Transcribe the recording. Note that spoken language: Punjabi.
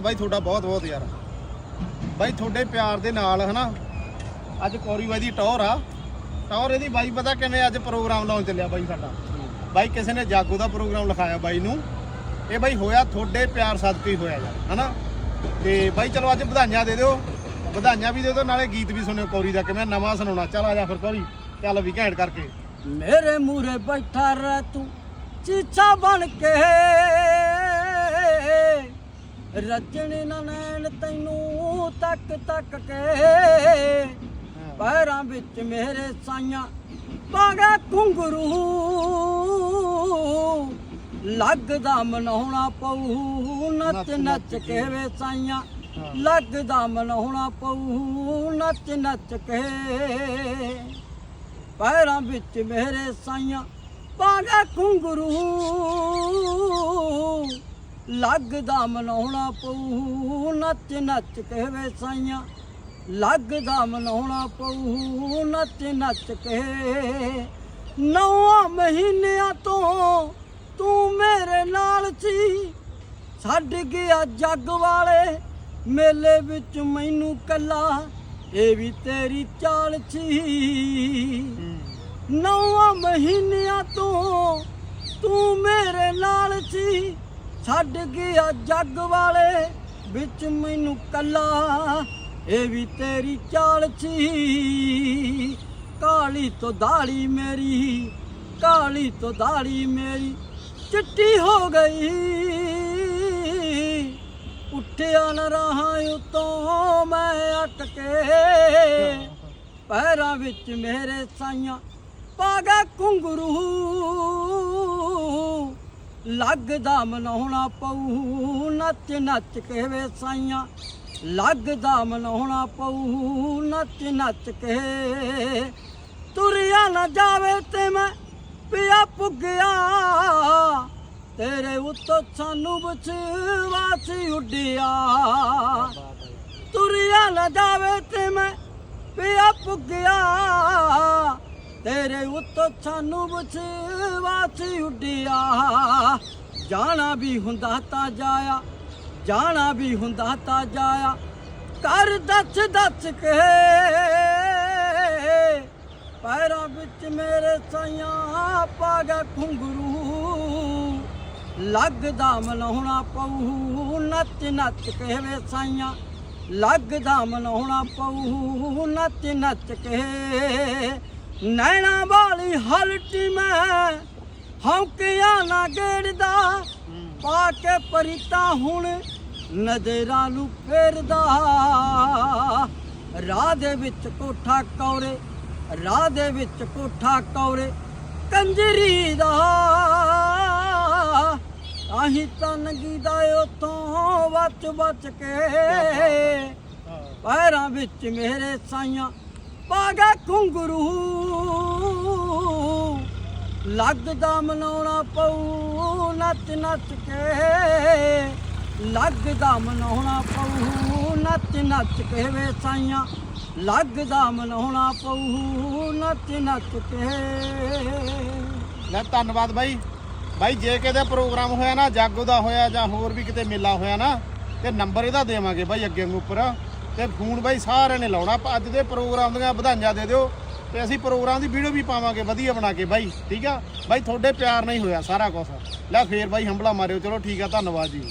ਬਾਈ, ਤੁਹਾਡਾ ਬਹੁਤ ਬਹੁਤ ਯਾਰ। ਬਾਈ, ਤੁਹਾਡੇ ਪਿਆਰ ਦੇ ਨਾਲ, ਹਨਾ? ਅੱਜ ਕੋਰੀ ਬਾਈ ਦੀ ਟੌਰ ਆ। ਟੌਰ ਇਹਦੀ ਬਾਈ ਪਤਾ ਕਿਵੇਂ ਅੱਜ ਪ੍ਰੋਗਰਾਮ ਲਾਉਣ ਚੱਲਿਆ ਬਾਈ ਸਾਡਾ। ਬਾਈ, ਕਿਸੇ ਨੇ ਜਾਗੋ ਦਾ ਪ੍ਰੋਗਰਾਮ ਲਿਖਾਇਆ ਬਾਈ ਨੂੰ। ਇਹ ਬਾਈ ਹੋਇਆ ਤੁਹਾਡੇ ਪਿਆਰ ਸਦਕੇ ਹੀ ਹੋਇਆ ਯਾਰ, ਹਨਾ? ਤੇ ਬਾਈ, ਚਲੋ ਅੱਜ ਵਧਾਈਆਂ ਦੇ ਦਿਓ। ਵਧਾਈਆਂ ਵੀ ਦੇ ਦਿਓ, ਨਾਲੇ ਗੀਤ ਵੀ ਸੁਣਿਓ ਕੋਰੀ ਦਾ, ਕਿਵੇਂ ਨਵਾਂ ਸੁਣਾਉਣਾ। ਚੱਲ ਆ ਜਾ ਫਿਰ ਕੋਰੀ, ਚੱਲ ਵੀ ਘੈਂਟ ਕਰਕੇ। ਮੇਰੇ ਮੂਰੇ ਬੈਠਾ ਰਹਿ ਤੂੰ, ਚੀਚਾ ਬਣ ਕੇ। ਰਜਣੇ ਨਾ ਨੈਣ ਤੈਨੂੰ ਤੱਕ ਤੱਕ ਕੇ। ਪੈਰਾਂ ਵਿੱਚ ਮੇਰੇ ਸਾਈਆਂ ਪਾਗਾ ਘੁੰਗਰੂ। ਲੱਗਦਾ ਮਨਾਉਣਾ ਪਊ ਨੱਚ ਨੱਚ ਕੇ। ਵੇ ਸਾਈਆਂ। ਲੱਗਦਾ ਮਨਾਉਣਾ ਪਊ ਨੱਚ ਨੱਚ ਕੇ। ਪੈਰਾਂ ਵਿੱਚ ਮੇਰੇ ਸਾਈਆਂ ਪਾਗਾ ਘੁੰਗਰੂ। ਲੱਗਦਾ ਮਨਾਉਣਾ ਪਊ ਨੱਚ ਨੱਚ ਕੇ ਵੇ ਸਾਈਆਂ। ਲੱਗਦਾ ਮਨਾਉਣਾ ਪਊ ਨੱਚ ਨੱਚ ਕੇ। ਨੌਂ ਮਹੀਨਿਆਂ ਤੋਂ ਤੂੰ ਮੇਰੇ ਨਾਲ ਸੀ। ਛੱਡ ਗਿਆ ਜੱਗ ਵਾਲੇ ਮੇਲੇ ਵਿੱਚ ਮੈਨੂੰ ਕੱਲਾ ਇਹ ਵੀ ਤੇਰੀ ਚਾਲ ਸੀ। ਨੌਂ ਮਹੀਨਿਆਂ ਤੋਂ ਤੂੰ ਮੇਰੇ ਨਾਲ ਸੀ। ਛੱਡ ਗਿਆ ਜੱਗ ਵਾਲੇ, ਵਿੱਚ ਮੈਨੂੰ ਕੱਲਾ, ਇਹ ਵੀ ਤੇਰੀ ਚਾਲ ਸੀ। ਕਾਲੀ ਤੋਂ ਦਾੜੀ ਮੇਰੀ, ਕਾਲੀ ਤੋਂ ਦਾੜੀ ਮੇਰੀ, ਚਿੱਟੀ ਹੋ ਗਈ। ਉੱਠਿਆ ਨ ਰਹਾ ਉਤੋਂ ਮੈਂ ਅਟ ਕੇ, ਪੈਰਾਂ ਵਿੱਚ ਮੇਰੇ ਸਾਈਆਂ ਪਾਗਾ ਘੁੰਗਰੂ। ਲੱਗਦਾ ਮਨਾਉਣਾ ਪਊ, ਨੱਚ ਨੱਚ ਕੇ ਵੇ ਸਾਈਆਂ। ਲੱਗਦਾ ਮਨਾਉਣਾ ਪਊ, ਨੱਚ ਨੱਚ ਕੇ ਤੁਰਿਆ ਨਾ ਜਾਵੇ ਤੇ ਮੈਂ ਪਿਆ ਪੁੱਗਿਆ। ਤੇਰੇ ਉੱਤੋਂ ਸਾਨੂੰ ਬਚਵਾ ਸੀ ਉੱਡਿਆ। ਤੁਰਿਆ ਨਾ ਜਾਵੇ ਤੇ ਮੈਂ ਪਿਆ ਪੁੱਗਿਆ। ਤੇਰੇ ਉੱਤੋਂ ਸਾਨੂੰ ਬਚਵਾ ਸੀ ਉੱਡਿਆ। ਜਾਣਾ ਵੀ ਹੁੰਦਾ ਤਾਂ ਜਾਇਆ, ਜਾਣਾ ਵੀ ਹੁੰਦਾ ਤਾਂ ਜਾਇਆ। ਕਰ ਦੱਸ ਦੱਸ ਕੇ ਪੈਰਾਂ ਵਿੱਚ ਮੇਰੇ ਸਾਈਆਂ ਪਾਗਾ ਘੁੰਗਰੂ ਲੱਗਦਾ ਮਨਾਉਣਾ ਪਊ, ਨੱਚ ਨੱਚ ਕੇ ਵੇ ਸਾਈਆਂ। ਲੱਗਦਾ ਮਨਾਉਣਾ ਪਊ, ਨੱਚ ਨੱਚ ਕੇ ਨੈਣਾ ਵਾਲੀ ਹਲਟੀ ਮੈਂ ਹੌਕਿਆ ਨਾ ਗੇੜਦਾ। ਪਾ ਕੇ ਪਰਿਤਾ ਹੁਣ ਨਜ਼ਰਾਂ ਨੂੰ ਫੇਰਦਾ। ਰਾਹ ਦੇ ਵਿੱਚ ਕੋਠਾ ਕੌਰੇ ਰਾਹ ਦੇ ਵਿੱਚ ਕੋਠਾ ਕੌਰੇ ਕੰਜਰੀ ਦਾ। ਆਹੀ ਤਨਗੀ ਦਾ ਉਤੋਂ ਬਚ ਬਚ ਕੇ ਪੈਰਾਂ ਵਿੱਚ ਮੇਰੇ ਸਾਈਆਂ ਪਾਗਾ ਘੁੰਗਰੂ। ਲੱਗਦਾ ਮਨਾਉਣਾ ਪਊ, ਨੱਚ ਨੱਚ ਕੇ। ਲੱਗਦਾ ਮਨਾਉਣਾ ਪਊ, ਨੱਚ ਨੱਚ ਕੇ ਵੇ ਸਾਈਆਂ। ਲੱਗਦਾ ਮਨਾਉਣਾ ਪਊ, ਨੱਚ ਨੱਚ ਕੇ। ਲੈ ਧੰਨਵਾਦ ਬਾਈ। ਬਾਈ, ਜੇ ਕਿਤੇ ਪ੍ਰੋਗਰਾਮ ਹੋਇਆ ਨਾ, ਜਾਗੋ ਦਾ ਹੋਇਆ ਜਾਂ ਹੋਰ ਵੀ ਕਿਤੇ ਮੇਲਾ ਹੋਇਆ ਨਾ, ਤੇ ਨੰਬਰ ਇਹਦਾ ਦੇਵਾਂਗੇ ਬਾਈ ਅੱਗੇ ਨੂੰ ਉੱਪਰ। ਤੇ ਫੋਨ ਬਾਈ ਸਾਰਿਆਂ ਨੇ ਲਾਉਣਾ। ਆਪਾਂ ਅੱਜ ਦੇ ਪ੍ਰੋਗਰਾਮ ਦੀਆਂ ਵਧਾਈਆਂ ਦੇ ਦਿਓ ਤੇ ਅਸੀਂ ਪ੍ਰੋਗਰਾਮ ਦੀ ਵੀਡੀਓ ਵੀ ਪਾਵਾਂਗੇ, ਵਧੀਆ ਬਣਾ ਕੇ ਬਾਈ, ਠੀਕ ਆ? ਬਾਈ, ਤੁਹਾਡੇ ਪਿਆਰ ਨਾਲ ਹੀ ਹੋਇਆ ਸਾਰਾ ਕੁਝ ਲੈ ਫੇਰ ਬਾਈ ਹੰਬਲਾ ਮਾਰਿਓ। ਚਲੋ ਠੀਕ ਆ, ਧੰਨਵਾਦ ਜੀ।